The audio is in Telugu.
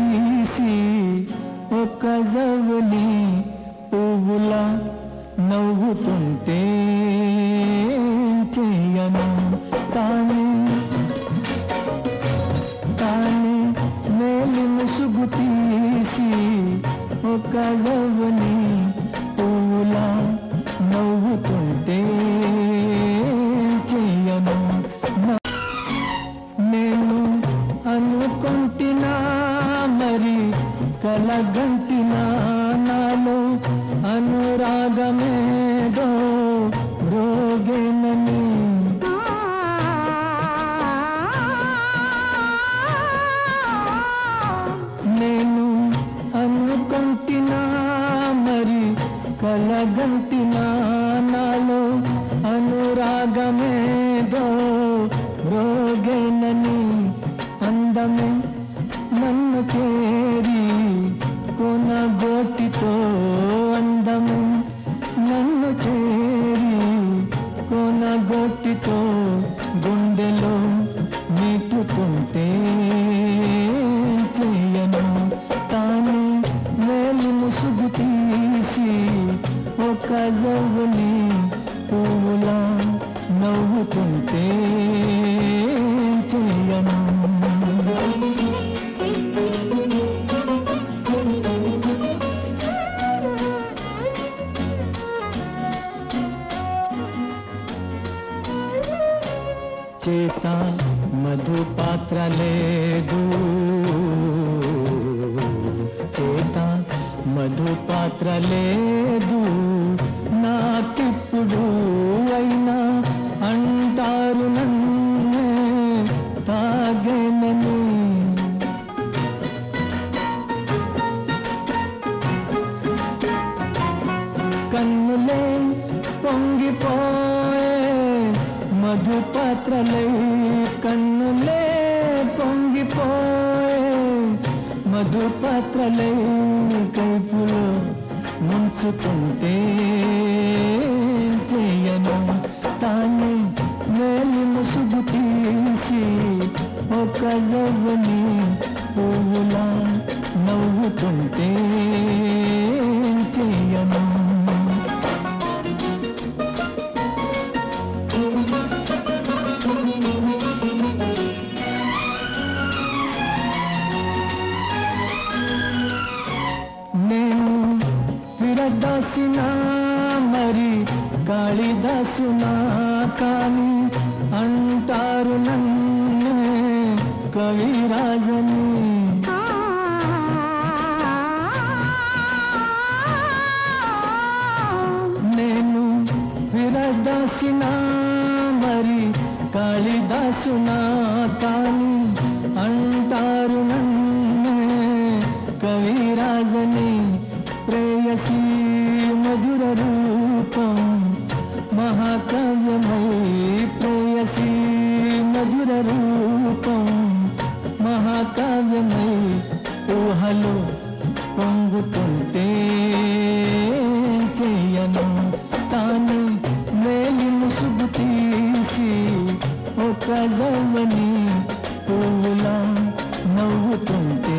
తీసి ఒక జవుని పువ్వులా నవ్వుతుంటే చెయ్యను తానే తానే వేలి ముసుగు తీసి ఒక జవుని పువ్వులా నవ్వుతుంటే కలగంటినా నాలో అనురాగమేదో రోగేనని నేను అనుకుంటున్నా మరి కలగంటినా నాలో అనురాగమేదో రోగేనని అందమే నన్ను చేరి గోటితో అందము నన్ను చేరి కొనగోటితో గుండెలో మీటుకుంటే చెయ్యను తాను వేలి ముసుగు తీసి ఒక జవుని పువ్వులా నవ్వుకుంటే చెయ్యను చేత మధు పాత్ర లేదు. చేత మధు పాత్ర లేదు. నాకిప్పుడు అయినా అంటారు నన్నే తాగేనని కన్నులే పొంగిపో మధు పాత్రలై కన్నులే పొంగిపోయే. మధు పాత్రలై కైపులో ముంచుకుంటే తీయను తానే ముసుగు తీసి ఒక జవ్వని పువ్వులా నవ్వుతుంటే दसना मरी गाड़ी दसना का अंटार कविराजनी दसना मरी कालिदासना काली। ఊహలో పొంగుతుంటే చెయ్యను తాను వేలి ముసుగు తీసి ఒక జవని పువ్వులా నవ్వుతుంటే